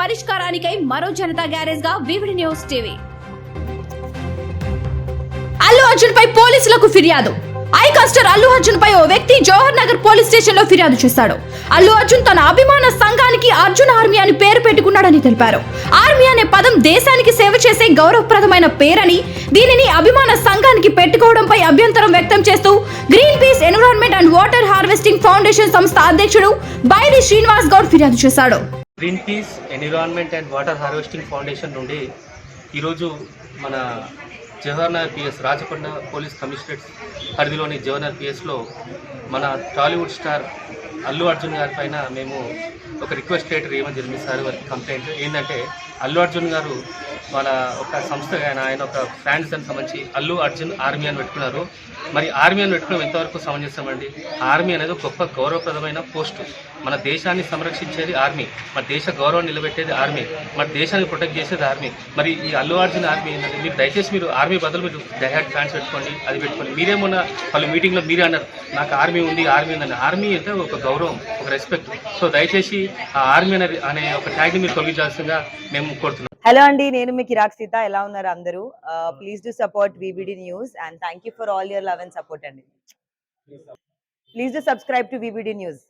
పరిష్కారానికై మరో Janata గ్యారేజ్గా VVD news TV. Allu Arjun పై పోలీసులకు ఫిర్యాదు. ఐకాస్టర్ అల్లు అర్జున్ పై ఓ వ్యక్తి జవహర్ నగర్ పోలీస్ స్టేషన్లో ఫిర్యాదు చేశాడు. అల్లు అర్జున్ తన అభిమాన సంఘానికి అర్జున్ ఆర్మీ అని పేరు పెట్టుకున్నాడని తెలిపారు. ఆర్మీ అనే పదం దేశానికి సేవ చేసే గౌరవప్రదమైన పేరని దీనిని అభిమాన సంఘానికి పెట్టుకోవడంపై అభ్యంతరం వ్యక్తం చేస్తూ green peace environment and water harvesting foundation సంస్థ అధ్యక్షుడు బైరి శ్రీనివాస్ గౌడ్ ఫిర్యాదు చేశాడు. Green peace environment and water harvesting foundation నుండి ఈరోజు మన Jawaharnagar PS Rachakonda police commissionerate పరిధిలోని జవహర్నగర్ పిఎస్లో మన టాలీవుడ్ స్టార్ అల్లు అర్జున్ గారి పైన మేము ఒక రిక్వెస్ట్ లెటర్ ఏమని జరిగింది సార్ వారికి కంప్లైంట్. ఏంటంటే అల్లు అర్జున్ గారు మన ఒక సంస్థ ఆయన ఆయన ఒక ఫ్యాన్స్ అని సంబంధించి అల్లు అర్జున్ ఆర్మీ అని పెట్టుకున్నారు. మరి ఆర్మీ అని పెట్టుకోవడం ఎంతవరకు సమంజసమండి? ఆర్మీ అనేది గొప్ప గౌరవప్రదమైన పోస్టు. మన దేశాన్ని సంరక్షించేది ఆర్మీ మన దేశ గౌరవం నిలబెట్టేది ఆర్మీ మన దేశాన్ని ప్రొటెక్ట్ చేసేది ఆర్మీ మరి ఈ అల్లు అర్జున్ ఆర్మీ ఏంటంటే మీరు దయచేసి మీరు ఆర్మీ బదులు మీరు డైహాట్ ఫ్యాన్స్ పెట్టుకోండి అది పెట్టుకోండి. మీరేమన్నా వాళ్ళు మీటింగ్లో మీరే అన్నారు నాకు ఆర్మీ ఉంది ఆర్మీ ఉందని ఆర్మీ అంటే ఒక గౌరవం ఒక రెస్పెక్ట్ సో దయచేసి ఆ ఆర్మీ అనే అనే ఒక ట్యాగ్ని మీరు తొలగించాల్సిందిగా మేము కోరుతున్నాం. హలో అండి నేను మీ కిరాక్ సీత. ఎలా ఉన్నారు అందరూ? Please do support VBD news and thank you for all your love and. Support అండి please do subscribe to VBD news